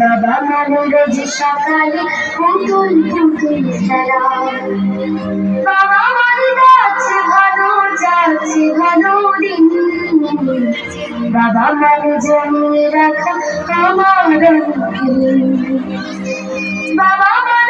বাবা মানে রোজ সকালে পুতুল পুতুল খেলা বাবা মানে রাখা আমার বাবা মানে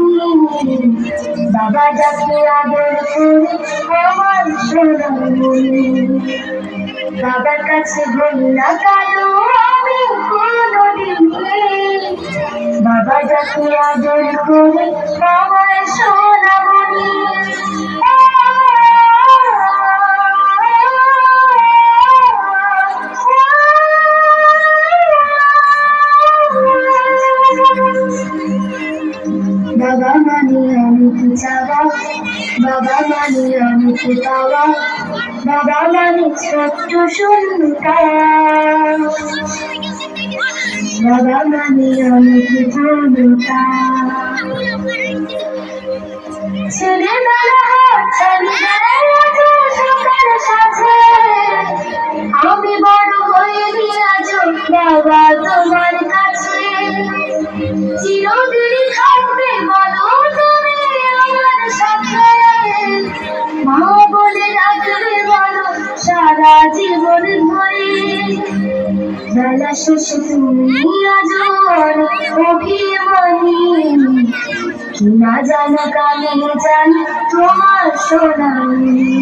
যাকে আদর করে আমার সোনামণি বাবার কাছে হই না আমি কোনো বাবা যাকে আদর করে আমার মানে আমি কি চাওয়া বাবা মানে আমি কি পাওয়া? বাবা মানে ছোট্ট সুন্দর বাবা মানে আমি কি ক্ষমতা ছেলেবেলা আমি বড় হয়ে আজ বাবা তোমার জীবন ধরে বেলা শেষে তুমি আজ অভিমানী। না জানো কানে জানি তোমার সোনালি।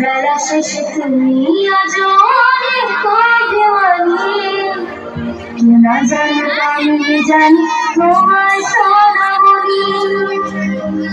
বেলা শেষে তুমি আজ অনেক অভিমানী। না জানো কানে জানি তোমার সোনামণি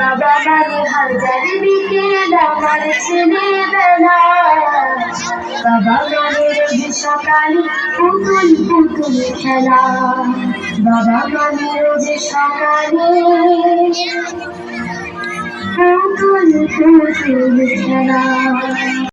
বাবা মানে হাজার বিকেল আমার ছেলেবেলা বাবা মানে রোজ সকালে পুতুল পুতুল খেলা বাবা মানে রোজ সকালে পুতুল পুতুল খেলা